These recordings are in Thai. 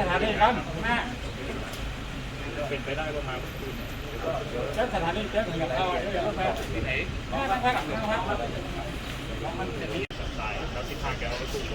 สถานีกันแม่เป็นไปได้ว่ามาเมื่อคืนเจ้าสถานีเจ้าถึงกับเขาเดี๋ยวเข้าไปที่ไหนแม่ต้องพักต้องพักมันจะมีสายแล้วที่ทางแกเอารถตู้ร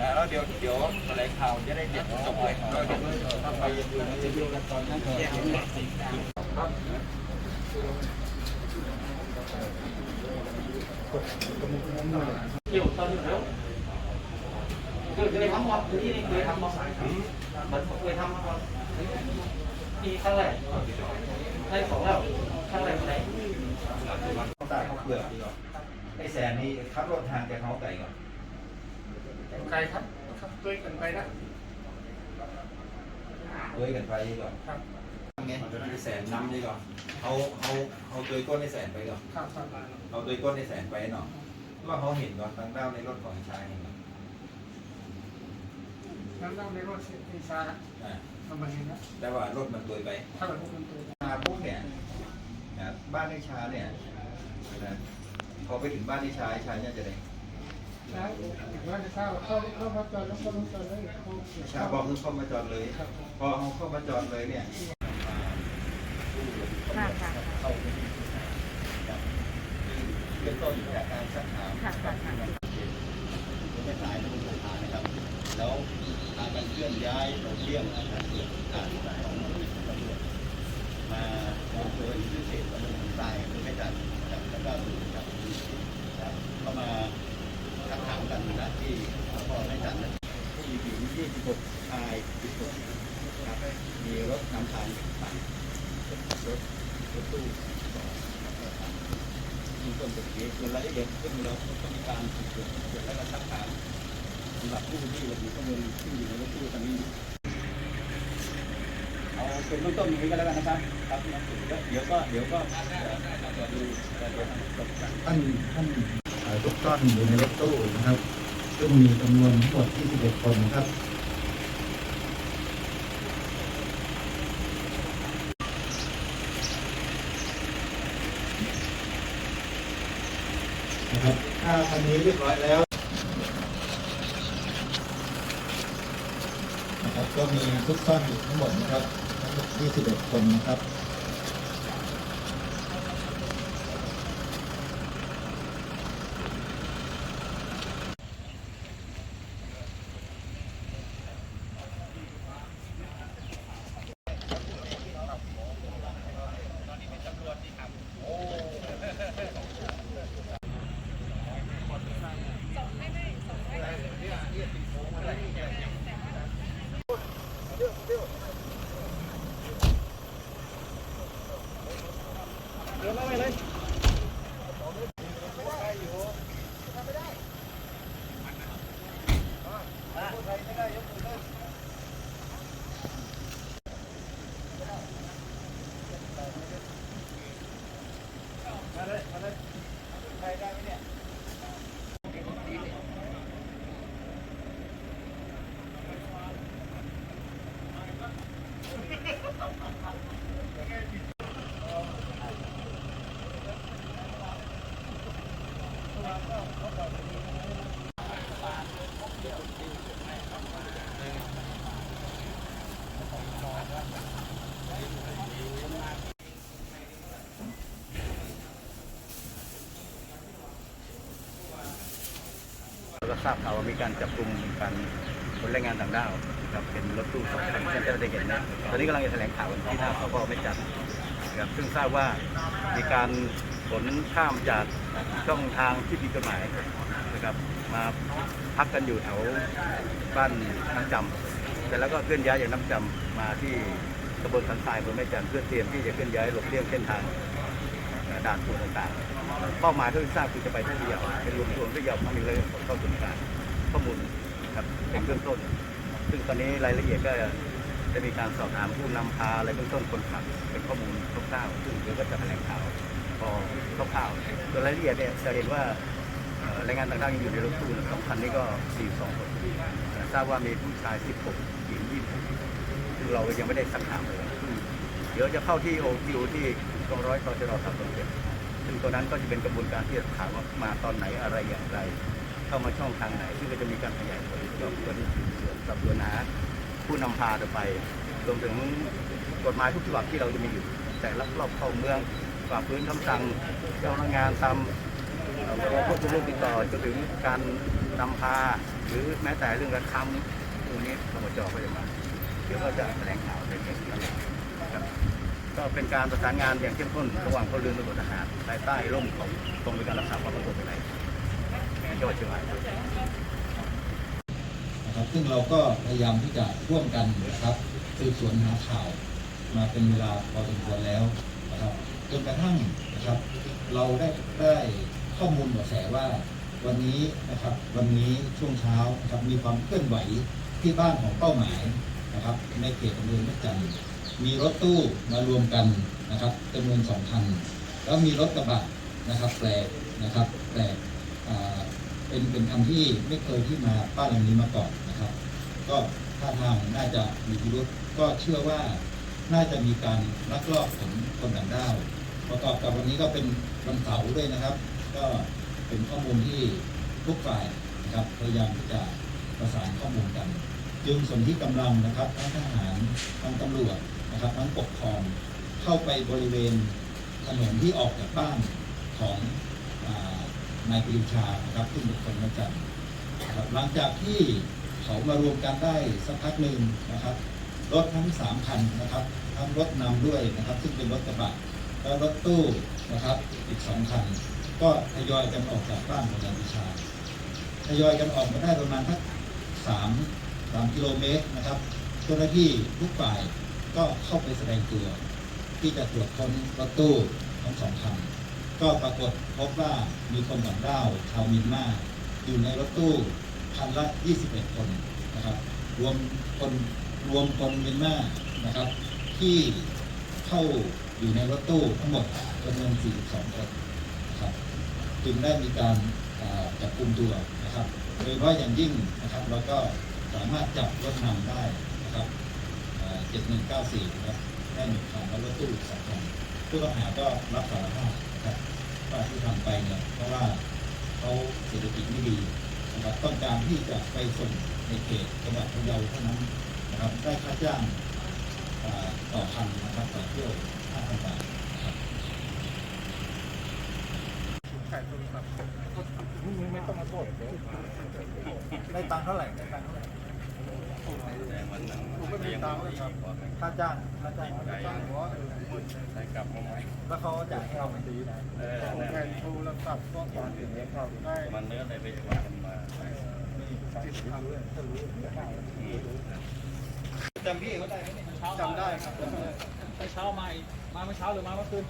แล้วเดี๋ยวเดี๋ยวแถลงข่าวจะได้เด็ดจบเลยก็เดี๋ยวถ้าไปยังอยู่ในเดียวกันตอนนั้นแยกกันเกี่ยวตอนนี้แล้วเคยทำหมดที่นี่เคยทำหมดมันเคยทำมาก่อนที่ครั้งแรกได้ของแล้วครั้งแรกไหนเขาตาเขาเปลือกดีกว่าไอ้แสนนี่ขับรถทางจากเขาไก่ก่อน ใครครับครับด้วยกันไปนะด้วยกันไปดีกว่าครับไงไอ้แสนน้ำดีกว่าเอาเอาเอาตัวก้นไอ้แสนไปก่อนครับครับเอาตัวก้นไอ้แสนไปหน่อยว่าเขาเห็นก่อนตั้งเด้าในรถของชายเห็นก่อนนั่งนั่งในรถที่ชาอ่าทำไมนะแต่ว่ารถมันตัวไปถ้าเกิดพวกมันตัวมาปุ๊บเนี่ยนะบ้านไอ้ชาเนี่ยนะพอไปถึงบ้านไอ้ชาไอ้ชาเนี่ยจะได้ ชาบอกคือเข้ามาจอดเลย พอเอาเข้ามาจอดเลยเนี่ยค่ะค่ะเป็นต้นจากการสักถามค่ะค่ะค่ะไม่สายเป็นปัญหานะครับ แล้วทางการเคลื่อนย้ายหลบเลี่ยงการเกิดการของตำรวจมาโดยพิเศษตำรวจสายหรือไม่จัดจับแล้วก็ถูกจับครับเข้ามาสักถามกันนะที่สพไม่จัดนะผู้หญิง26ชาย16ครับมีรถนำทางต่างรถรถตู้สองแล้วก็มีต้นตะเกียบ ส่วนรายละเอียดก็มีเราต้องมีการสืบสวนและก็ทักถามสำหรับผู้ที่ระบุข้อมูลที่อยู่ในรถตู้ตอนนี้เอาเป็นเบื้องต้นอย่างนี้ก็แล้วกันนะครับครับเดี๋ยวก็เดี๋ยวก็จะดูจะดูจบกันท่านท่านทุกท่านอยู่ในรถตู้นะครับ ซึ่งมีจำนวนทั้งหมด21คนนะครับ ถ้าคันนี้เรียบร้อยแล้วนะครับก็มีทุกท่านทั้งหมดนะครับทั้งหมด21 คนนะครับ เร ทราบข่าวว่ามีการจับกลุ่มการคนแรงงานต่างด้าวนะครับเป็นรถตู้สองคันที่ท่าได้เห็นนะตอนนี้กำลังจะแถลงข่าววันที่หน้าสพไม่จัดนะครับซึ่งทราบว่ามีการขนข้ามจากช่องทางที่ผิดกฎหมายนะครับมาพักกันอยู่แถวบ้านน้ำจำแต่แล้วก็เคลื่อนย้ายจากน้ำจำมาที่ตำบลสันทรายอำเภอแม่จันเพื่อเตรียมที่จะเคลื่อนย้ายหลบเลี่ยงเส้นทาง ด่านตรวจต่างๆเป้าหมายที่ทราบคือจะไปที่พะเยาเป็นรวมตัวพะเยาครั้งนี้เลยเข้าสู่การข้อมูลครับเป็นเบื้องต้น ซึ่งตอนนี้รายละเอียดก็จะมีการสอบถามผู้นำพาอะไรเบื้องต้นคนขับเป็นข้อมูลคร่าวๆซึ่งเดี๋ยวก็จะแถลงข่าวพอคร่าวๆโดยรายละเอียดเนี่ยจะเห็นว่าแรงงานต่างด้าวยังอยู่ในรถตู้สองคันนี้ก็ 42 คนทราบว่ามีผู้ชาย 16หญิง26ซึ่งเรายังไม่ได้สักถามเลย ดี๋ยวจะเข้าที่โอคิวที่กองร้อยตชรสามสองเจ็ดซึ่งตัวนั้นก็จะเป็นกระบวนการที่จะถามว่ามาตอนไหนอะไรอย่างไร เข้ามาช่องทางไหน ซึ่งก็จะมีการขยายผลสอบสวนสืบสวนสอบสวนหาผู้นำพาต่อไปรวมถึงกฎหมายทุกฉบับที่เราจะมีอยู่ แต่ลักลอบเข้าเมืองฝ่าฝืนคำสั่งเจ้าพนักงานตามเอ่อควบคุมโรคติดต่อจนถึงการนำพา หรือแม้แต่เรื่องกระทำตรงนี้ธรรมจก็จะมา เดี๋ยวก็จะแถลงข่าวในเรื่องนี้ ครับก็เป็นการประสานงานอย่างเข้มข้นระหว่างพลเรือนตำรวจทหารภายใต้ร่มของกรมการรักษาความมั่นคงภายในจังหวัดเชียงรายนะครับซึ่งเราก็พยายามที่จะร่วมกันนะครับสืบสวนหาข่าวมาเป็นเวลาพอสมควรแล้วนะครับจนกระทั่งนะครับ เราได้ได้ข้อมูลเบาะแสว่าวันนี้นะครับวันนี้ช่วงเช้านะครับมีความเคลื่อนไหวที่บ้านของเป้าหมายนะครับ ในเขตอำเภอแม่จันทร์ มีรถตู้มารวมกันนะครับจำนวนสองคัน แล้วมีรถกระบะนะครับแปลกนะครับแปลกเป็นเป็นคำที่ไม่เคยที่มาบ้านหลังนี้มาก่อนนะครับ ก็ท่าทางน่าจะมีพิรุษก็เชื่อว่าน่าจะมีการลักลอบขนคนต่างด้าวประกอบกับวันนี้ก็เป็นวันเสาร์ด้วยนะครับ ก็เป็นข้อมูลที่ทุกฝ่ายนะครับพยายามที่จะประสานข้อมูลกัน จึงส่วนที่กำลังนะครับทั้งทหารทั้งตำรวจ นะครับทั้งปกครองเข้าไปบริเวณถนนที่ออกจากบ้านของอนายปรีชานะครับซึ่งเป็นคนมาจันทร์นะครับหลังจากที่เขามารวมกันได้สักพักหนึ่งนะครับรถทั้งสามคันนะครับทั้งรถนำด้วยนะครับ ซึ่งเป็นรถกระบะแล้วรถตู้นะครับอีกสองคัน ก็ทยอยกันออกจากบ้านของนายปรีชาทยอยกันออกมาได้ประมาณสักสามสามกิโลเมตรนะครับเจ้าหน้าที่ทุกฝ่าย ก็เข้าไปแสดงตัว ที่จะตรวจค้นรถตู้ทั้งสองคันก็ปรากฏพบว่ามีคนต่างด้าวชาวมียนมาอยู่ในรถตู้คันละ 21 คนนะครับ รวมคนรวมคนมียนมานะครับ ที่เข้าอยู่ในรถตู้ทั้งหมดจำนวน 42 คนนะครับจึงได้มีการจับกลุ่มตัวนะครับ โดยเฉพาะอย่างยิ่งนะครับเราก็สามารถจับรถนำได้นะครับ เจ็ดหนึ่งเก้าสี่นะครับได้หนึ่งคันแล้วรถตู้อีกสองคันผู้ต้องหาก็รับสารภาพนะครับว่าที่ทำไปเนี่ยเพราะว่าเขาเศรษฐกิจไม่ดีนะครับต้องการที่จะไปส่งในเขตจังหวัดพะเยาเท่านั้นนะครับได้ค่าจ้างอ่าต่อคันนะครับต่อเที่ยว5,000บาทนะครับได้ตังค์เท่าไหร่ได้ตังค์เท่าไหร่ ผมไม่มีตังค์เลยครับค่าจ้างค่าจ้างค่าจ้างหัวใส่กลับมาไหมแล้วเขาจ่ายให้เราไหมตีนะผมแทนโทรศัพท์ก็ก่อนถึงเนี้ครับได้มันเนื้ออะไรไปว่ากันมาจำพี่เขาได้ไหมจำได้ครับไปเช้ามามาเมื่อเช้าหรือมาเมื่อคืน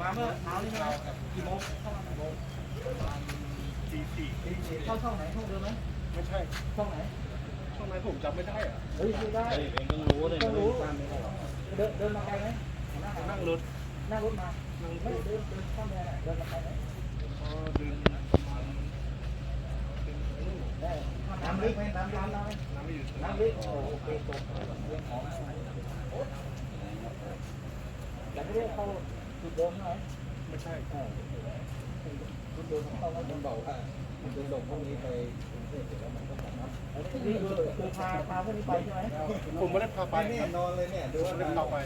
มาเมื่อเช้านี่ใช่ไหมกี่โมงเข้ามากี่โมงตีสี่เข้าช่องไหนช่องเดิมไหมไม่ใช่ช่องไหน ช่วงไหนผมจำไม่ได้อะเฮ้ยไม่ได้เองต้องรู้เลยต้องรู้เดินเดินมาไกลไหมนั่งรถนั่งรถมาไม่เดินเดินข้ามแดนเดินมาไกลไหมพอดึงประมาณได้น้ำลึกไหมน้ำลึกน้ำไหมน้ำไม่อยู่น้ำลึกโอเคตรงเรื่องของแต่ไม่ได้เข้าจุดเดิมใช่ไหมไม่ใช่ จุดเดิมเขาแล้วมันบอกว่ามันจะลงพวกนี้ไปกรุงเทพเสร็จแล้วมันก็กลับมานี่คือคือพาพาพวกนี้ไปใช่ไหมผมไม่ได้พาไปเนี่นอนเลยเนี่ยดูว่าเราไป